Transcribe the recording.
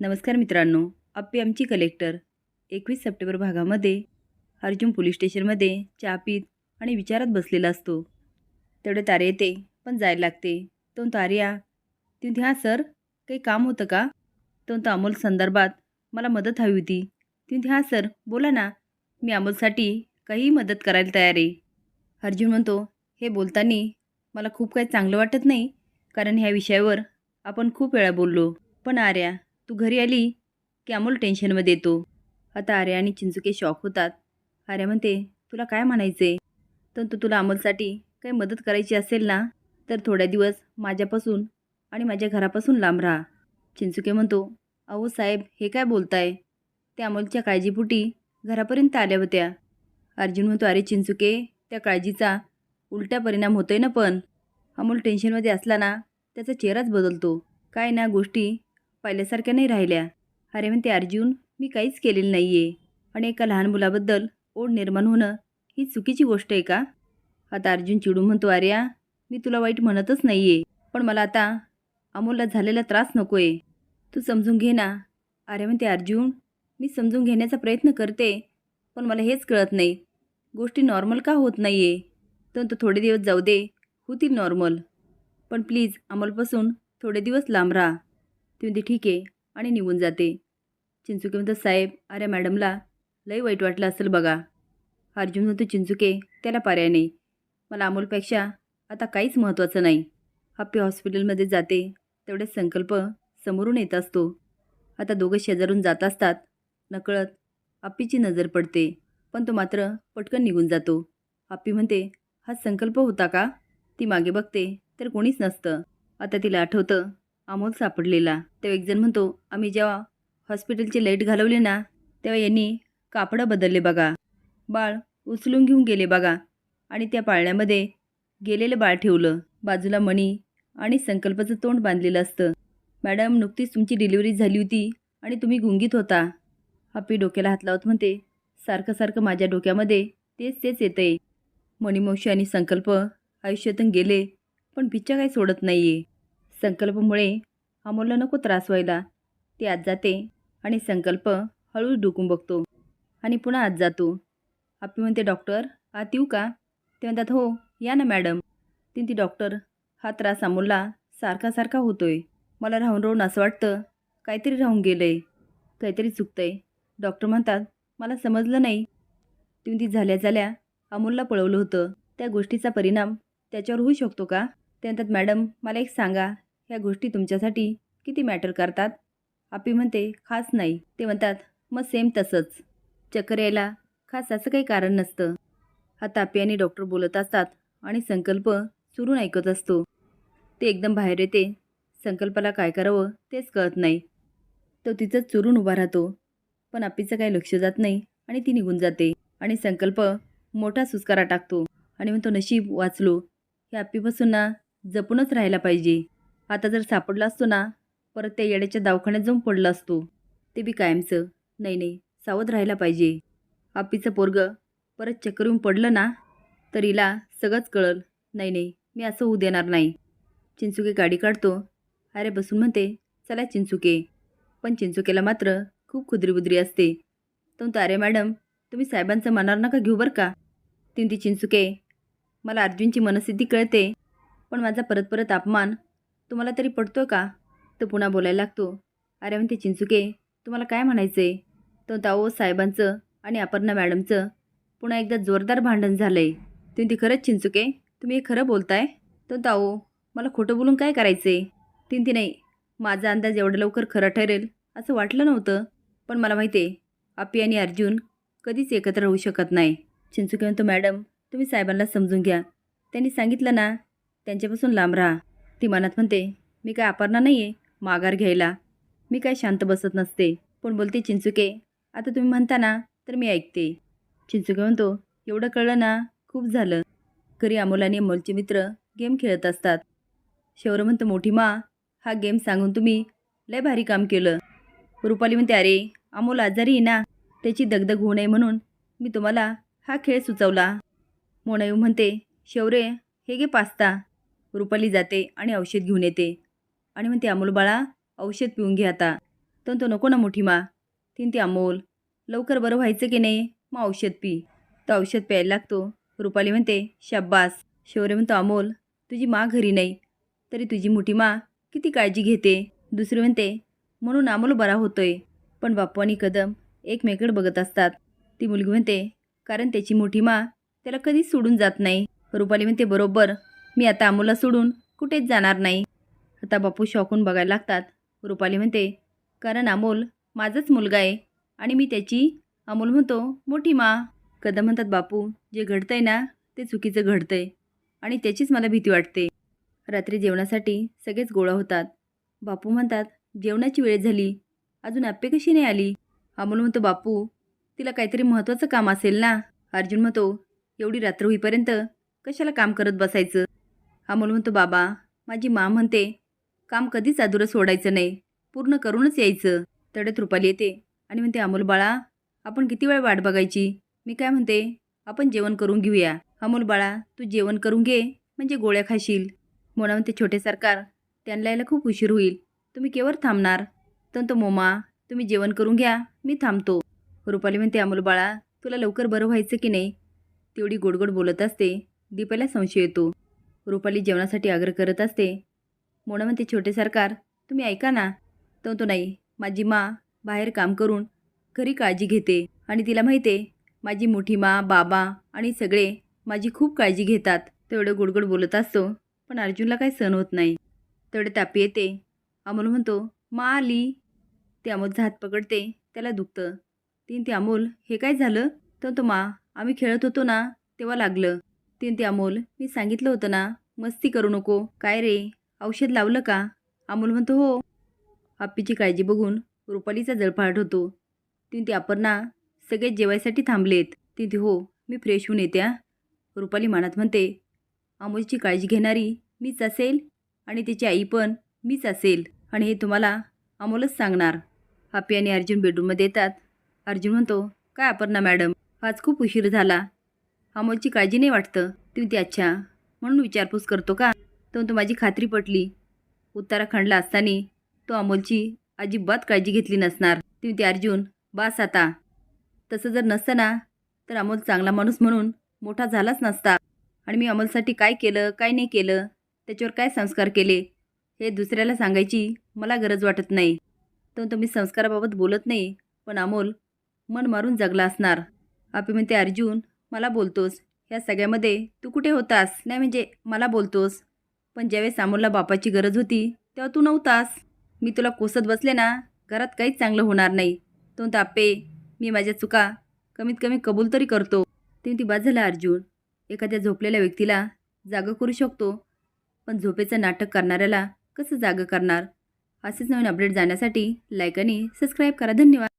नमस्कार मित्रांनो आप्पी आमची कलेक्टर एकवीस सप्टेंबर भागामध्ये अर्जुन पोलीस स्टेशनमध्ये चहा पीत आणि विचारात बसलेला असतो. तेवढे तारे येते पण जायला लागते. तो तार्या तिथे म्हणते, हां सर काही काम होतं का? तो अमोल संदर्भात मला मदत हवी होती. तिथे म्हणते, हां सर बोला ना. मी अमोलसाठी काहीही मदत करायला तयार आहे. अर्जुन म्हणतो हे बोलताना मला खूप काही चांगलं वाटत नाही कारण ह्या विषयावर आपण खूप वेळा बोललो. पण आर्या तू घरी आली की अमोल टेन्शनमध्ये येतो. आता आर्या आणि चिंचुके शॉक होतात. आर्या म्हणते तुला काय म्हणायचे तर तू तुला अमोलसाठी काही मदत करायची असेल ना तर थोड्या दिवस माझ्यापासून आणि माझ्या घरापासून लांब राहा. चिंचुके म्हणतो अहो साहेब हे काय बोलताय? त्या अमोलच्या काळजीपुटी घरापर्यंत आल्या होत्या. अर्जुन म्हणतो अरे चिंचुके त्या काळजीचा उलटा परिणाम होतोय ना पण. अमोल टेन्शनमध्ये असला ना त्याचा चेहराच बदलतो. काय ना गोष्टी पहिल्यासारख्या नाही राहिल्या. अरे म्हणते अर्जुन मी काहीच केलेलं नाही आहे आणि एका लहान मुलाबद्दल ओढ निर्माण होणं ही चुकीची गोष्ट आहे का? आता अर्जुन चिडून म्हणतो आर्या मी तुला वाईट म्हणतच नाही आहे पण मला आता अमोलला झालेला त्रास नको आहे तू समजून घे ना. अरे म्हणते अर्जुन मी समजून घेण्याचा प्रयत्न करते पण मला हेच कळत नाही. गोष्टी नॉर्मल का होत नाही आहे तर तो थोडे दिवस जाऊ दे होतील नॉर्मल. पण प्लीज अमोलपासून थोडे दिवस लांब राहा. ती म्हणते ठीक आहे. आणि निघून जाते. चिंचुके म्हणतात साहेब अरे मॅडमला लई वाईट वाटलं असेल बघा. अर्जुन म्हणतो चिंचुके त्याला पर्याय नाही. मला अमोलपेक्षा आता काहीच महत्त्वाचं नाही. हप्पी हॉस्पिटलमध्ये जाते. तेवढे संकल्प समोरून येत असतो. आता दोघं शेजारून जात असतात. नकळत आप्पीची नजर पडते. पण तो मात्र पटकन निघून जातो. आप्पी म्हणते हा संकल्प होता का? ती मागे बघते तर कोणीच नसतं. आता तिला आठवतं अमोल सापडलेला. तेव्हा एकजण म्हणतो आम्ही जेव्हा हॉस्पिटलची लाइट घालवली ना तेव्हा यांनी कापडं बदलले बघा. बाळ उचलून घेऊन गेले बघा. आणि त्या पाळण्यामध्ये गेलेलं बाळ ठेवलं. बाजूला मणी आणि संकल्पाचं तोंड बांधलेलं असतं. मॅडम नुकतीच तुमची डिलिव्हरी झाली होती आणि तुम्ही गुंगीत होता. हप्पी डोक्याला हात लावत म्हणते सारखं सारखं माझ्या डोक्यामध्ये तेच तेच येतंय. मणिमोशी आणि संकल्प आयुष्यातून गेले पण पिच्चा काही सोडत नाही आहे संकल्पमुळे अमोलला नको त्रास व्हायला. ती आत जाते आणि संकल्प हळूच डुकून बघतो. आणि पुन्हा आत जातो. आपली म्हणते डॉक्टर आत येऊ का? ते म्हणतात हो या ना मॅडम. ती ती डॉक्टर हा त्रास अमोलला सारखा सारखा होतोय. मला राहून राहून असं वाटतं काहीतरी राहून गेलं आहे काहीतरी चुकतंय. डॉक्टर म्हणतात मला समजलं नाही. ती ती झाल्या झाल्या अमोलला पळवलं होतं. त्या गोष्टीचा परिणाम त्याच्यावर होऊ शकतो का? ते म्हणतात मॅडम मला एक सांगा ह्या गोष्टी तुमच्यासाठी किती मॅटर करतात? आपी म्हणते खास नाही. ते म्हणतात मग सेम तसंच. चक्कर यायला खास असं काही कारण नसतं. आता आपी आणि डॉक्टर बोलत असतात आणि संकल्प सुरून ऐकत असतो. ते एकदम बाहेर येते. संकल्पाला काय करावं तेच कळत नाही. तो तिथंच चुरून उभा राहतो. पण आपीचं काही लक्ष जात नाही आणि ती निघून जाते. आणि संकल्प मोठा सुस्कारा टाकतो आणि म्हणतो नशीब वाचलो. हे आपीपासून ना जपूनच राहायला पाहिजे. आता जर सापडला असतो ना परत त्या येड्याच्या दवाखान्यात जाऊन पडला असतो. ते बी कायमचं. नाही नाही सावध राहायला पाहिजे. आपीचं पोरग परत चक्कर येऊन पडलं ना तर हिला सगळंच कळल. नाही नाही मी असं होऊ देणार नाही. चिंचुके गाडी काढतो. अरे बसून म्हणते चला चिंचुके. पण चिंचुकेला मात्र खूप खुदरीबुदरी असते. तो अरे मॅडम तुम्ही साहेबांचं मनावर नका घेऊ बरं का? ती ती चिंचुके मला अर्जुनची मनस्थिती कळते पण माझा परत परत अपमान तुम्हाला तरी पडतो का? तो पुन्हा बोलायला लागतो. अरे म्हणते चिंचुके तुम्हाला काय म्हणायचं आहे तो दाओ साहेबांचं आणि अपर्णा मॅडमचं पुन्हा एकदा जोरदार भांडण झालं आहे तुम्ही ती खरंच चिंचुके? तुम्ही हे खरं बोलताय? तो दाओ मला खोटं बोलून काय करायचं आहे तीन ती नाही माझा अंदाज एवढं लवकर खरं ठरेल असं वाटलं नव्हतं. पण मला माहिती आहे आपी आणि अर्जुन कधीच एकत्र राहू शकत नाही. चिंचुके म्हणतो मॅडम तुम्ही साहेबांना समजून घ्या. त्यांनी सांगितलं ना त्यांच्यापासून लांब राहा. ती मनात म्हणते मी काय आपरणार नाही आहे माघार घ्यायला. मी काय शांत बसत नसते. पण बोलते चिंचुके आता तुम्ही म्हणता ना तर मी ऐकते. चिंचुके म्हणतो एवढं कळलं ना खूप झालं. घरी अमोलाने अमोलचे मित्र गेम खेळत असतात. शौर्य म्हणतं मोठी मा हा गेम सांगून तुम्ही लय भारी काम केलं. रुपाली म्हणते अरे अमोल आजारी आहे ना त्याची दगदग होऊ नये म्हणून मी तुम्हाला हा खेळ सुचवला. मोनायू म्हणते शौर्य हे घे पास्ता. रुपाली जाते आणि औषध घेऊन येते. आणि म्हणते अमोल बाळा औषध पिऊन घे आता. तर तो नको ना मोठी मा. तीन ती अमोल लवकर बरं व्हायचं की नाही? मग औषध पी. तो औषध प्यायला लागतो. रुपाली म्हणते शब्बास. शौर्य म्हणतो अमोल तुझी मा घरी नाही. तरी तुझी मोठी मा किती काळजी घेते. दुसरी म्हणते म्हणून अमोल बरा होतोय. पण बाप्पू आणि कदम एकमेकडे बघत असतात. ती मुलगी म्हणते कारण त्याची मोठी मा त्याला कधीच सोडून जात नाही. रुपाली म्हणते बरोबर. मी आता अमूला सोडून कुठेच जाणार नाही. आता बापू शॉकून बघायला लागतात. रुपाली म्हणते कारण अमोल माझाच मुलगा आहे आणि मी त्याची अमोल म्हणतो मोठी मा कदम म्हणतात बापू जे घडतंय ना ते चुकीचं घडतंय आणि त्याचीच मला भीती वाटते. रात्री जेवणासाठी सगळेच गोळा होतात. बापू म्हणतात जेवणाची वेळ झाली. अजून आप्पे कशी नाही आली अमोल म्हणतो बापू तिला काहीतरी महत्त्वाचं काम असेल ना अर्जुन म्हणतो एवढी रात्र होईपर्यंत कशाला काम करत बसायचं? अमोल म्हणतो बाबा माझी मा म्हणते काम कधीच अधुरं सोडायचं नाही पूर्ण करूनच यायचं. तडत रुपाली येते आणि म्हणते अमोल बाळा आपण किती वेळ वाट बघायची? मी काय म्हणते आपण जेवण करून घेऊया. अमोल बाळा तू जेवण करून घे म्हणजे गोळ्या खाशील. मोना म्हणते छोटे सरकार त्यांना यायला खूप उशीर होईल. तुम्ही केवळ थांबणार? तर तो मोमा तुम्ही जेवण करून घ्या मी थांबतो. रुपाली म्हणते अमोल बाळा तुला लवकर बरं व्हायचं की नाही? तेवढी गोडगोड बोलत असते दीपाला संशय येतो. रुपाली जेवणासाठी आग्रह करत असते. मोना म्हणते छोटे सरकार तुम्ही ऐका ना. तो तो नाही माझी मा बाहेर काम करून घरी काळजी घेते. आणि तिला माहिती आहे माझी मोठी मा बाबा आणि सगळे माझी खूप काळजी घेतात. तेवढं गोडगोड बोलत असतो पण अर्जुनला काही सण होत नाही. तेवढे तापी येते. अमोल म्हणतो मा आली. ते अमोलचा हात पकडते त्याला दुखतं. तीन ते अमोल हे काय झालं? तर तो मा आम्ही खेळत होतो ना तेव्हा लागलं. तीन ते अमोल मी सांगितलं होतं ना मस्ती करू नको. काय रे? औषध लावलं का? अमोल म्हणतो हो. आप्पीची काळजी बघून रुपालीचा जळफाट होतो. तीन ते अपर्णा सगळे जेवायसाठी थांबलेत. तिथे हो मी फ्रेश होऊन येत्या रुपाली मनात म्हणते अमोलची काळजी घेणारी मीच असेल आणि त्याची आई पण मीच असेल आणि हे तुम्हाला अमोलच सांगणार. आप्पी आणि अर्जुन बेडरूममध्ये येतात. अर्जुन म्हणतो काय अपर्णा मॅडम आज खूप उशीर झाला. अमोलची काळजी नाही वाटतं. तुम्ही ती अच्छा म्हणून विचारपूस करतो का? तो तो माझी खात्री पटली. उत्तराखंडला असताना तो अमोलची अजिबात काळजी घेतली नसणार. तुम्ही ती अर्जुन बास आता. तसं जर नसतं ना तर अमोल चांगला माणूस म्हणून मोठा झालाच नसता. आणि मी अमोलसाठी काय केलं काय नाही केलं त्याच्यावर काय संस्कार केले हे दुसऱ्याला सांगायची मला गरज वाटत नाही. तर तो मी संस्काराबाबत बोलत नाही पण अमोल मन मारून जगला असणार. आपण म्हणते अर्जुन मला बोलतोस. ह्या सगळ्यामध्ये तू कुठे होतास? नाही म्हणजे मला बोलतोस. पण ज्यावेळेस सामोरला बापाची गरज होती तेव्हा तू नव्हतास. मी तुला कोसत बसले ना घरात काहीच चांगलं होणार नाही. तो तापे. मी माझ्या चुका कमीत कमी कबूल तरी करतो. तेव्हा ती बाद झाला अर्जुन. एखाद्या झोपलेल्या व्यक्तीला जागं करू शकतो. पण झोपेचं नाटक करणाऱ्याला कसं जागं करणार? असेच नवीन अपडेट जाण्यासाठी लाईक आणि सबस्क्राईब करा. धन्यवाद.